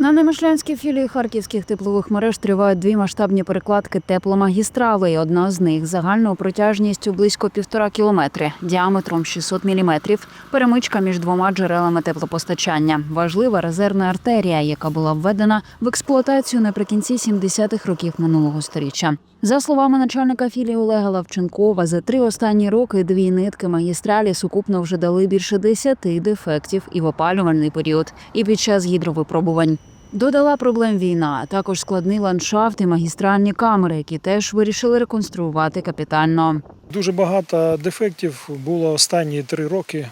На немишлянській філії харківських теплових мереж тривають дві масштабні перекладки тепломагістралей. Одна з них загальною протяжністю близько півтора кілометри, діаметром 600 міліметрів. Перемичка між двома джерелами теплопостачання. Важлива резервна артерія, яка була введена в експлуатацію наприкінці 70-х років минулого сторіччя. За словами начальника філії Олега Лавченкова, за три останні роки дві нитки магістралі сукупно вже дали більше десяти дефектів і в опалювальний період, і під час гідровипробувань. Додала проблем війна, а також складний ландшафт і магістральні камери, які теж вирішили реконструювати капітально. Дуже багато дефектів було останні три роки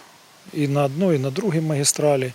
і на одній, і на другій магістралі.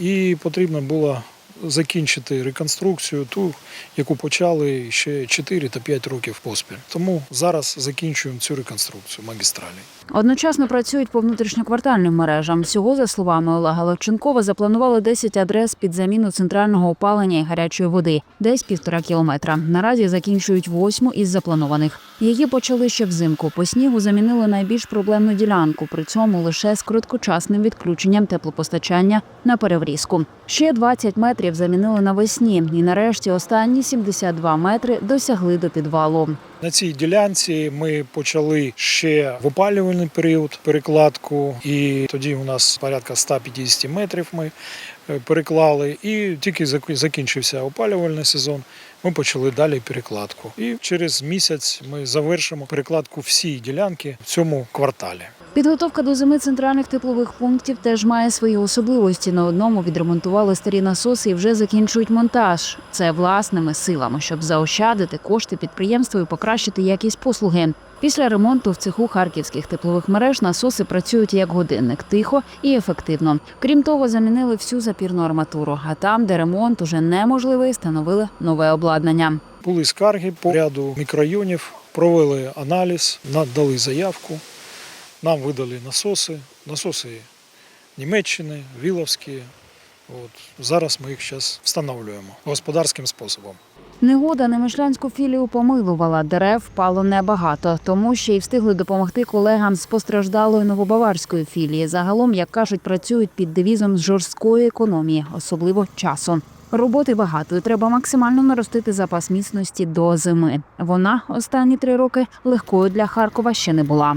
І потрібно було закінчити реконструкцію, ту, яку почали ще 4 та 5 років поспіль. Тому зараз закінчуємо цю реконструкцію магістралі. Одночасно працюють по внутрішньоквартальним мережам. Всього, за словами Олега Левченкова, запланували 10 адрес під заміну центрального опалення і гарячої води, десь півтора кілометра. Наразі закінчують восьму із запланованих. Її почали ще взимку. По снігу замінили найбільш проблемну ділянку, при цьому лише з короткочасним відключенням теплопостачання на переврізку. Ще 20 метрів замінили навесні, і нарешті останні 72 метри досягли до підвалу. На цій ділянці ми почали ще в опалювальний період перекладку, і тоді у нас порядка 150 метрів ми е, переклали. І тільки закінчився опалювальний сезон. Ми почали далі перекладку. І через місяць ми завершимо перекладку всієї ділянки в цьому кварталі. Підготовка до зими центральних теплових пунктів теж має свої особливості. На одному відремонтували старі насоси і вже закінчують монтаж. Це власними силами, щоб заощадити кошти підприємства і покращити якість послуги. Після ремонту в цеху харківських теплових мереж насоси працюють як годинник, тихо і ефективно. Крім того, замінили всю запірну арматуру. А там, де ремонт уже неможливий, встановили нове обладнання. Були скарги по ряду мікрорайонів, провели аналіз, надали заявку. Нам видали насоси, насоси Німеччини, Віловські. От. Зараз ми їх зараз встановлюємо господарським способом. Негода немишлянську філію помилувала. Дерев впало небагато, тому ще й встигли допомогти колегам з постраждалої новобаварської філії. Загалом, як кажуть, працюють під девізом жорсткої економії, особливо часу. Роботи багато, і треба максимально наростити запас міцності до зими. Вона останні три роки легкою для Харкова ще не була.